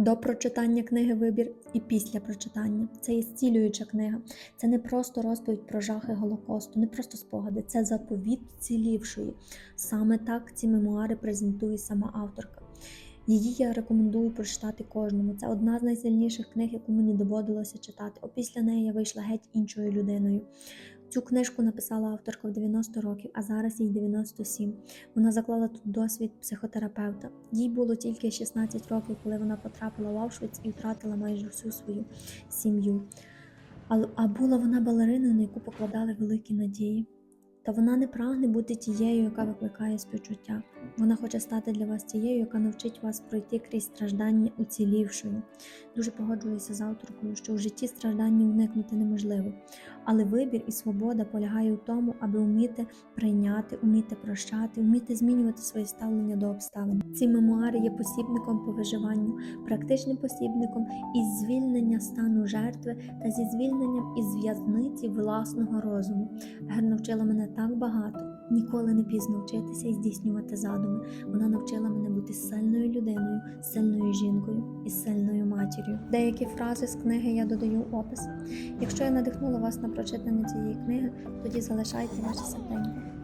До прочитання книги Вибір і після прочитання. Це є зцілююча книга. Це не просто розповідь про жахи Голокосту, не просто спогади, це заповіт цілівшої. Саме так ці мемуари презентує сама авторка. Її я рекомендую прочитати кожному. Це одна з найсильніших книг, яку мені доводилося читати. Опісля неї я вийшла геть іншою людиною. Цю книжку написала авторка в 90 років, а зараз їй 97. Вона заклала тут досвід психотерапевта. Їй було тільки 16 років, коли вона потрапила в Аушвіц і втратила майже всю свою сім'ю. А була вона балериною, на яку покладали великі надії. Та вона не прагне бути тією, яка викликає співчуття. Вона хоче стати для вас тією, яка навчить вас пройти крізь страждання уцілівшою. Дуже погоджуюся з авторкою, що в житті страждання уникнути неможливо. Але вибір і свобода полягає у тому, аби вміти прийняти, вміти прощати, вміти змінювати своє ставлення до обставин. Ці мемуари є посібником по виживанню, практичним посібником із звільнення стану жертви та зі звільненням із в'язниці власного розуму. Гер навчила мене так багато. Ніколи не пізно вчитися і здійснювати задуми. Вона навчила мене бути сильною людиною, сильною жінкою і сильною матір'ю. Деякі фрази з книги я додаю в опис. Якщо я надихнула вас на прочитання цієї книги, тоді залишайте ваші серденька.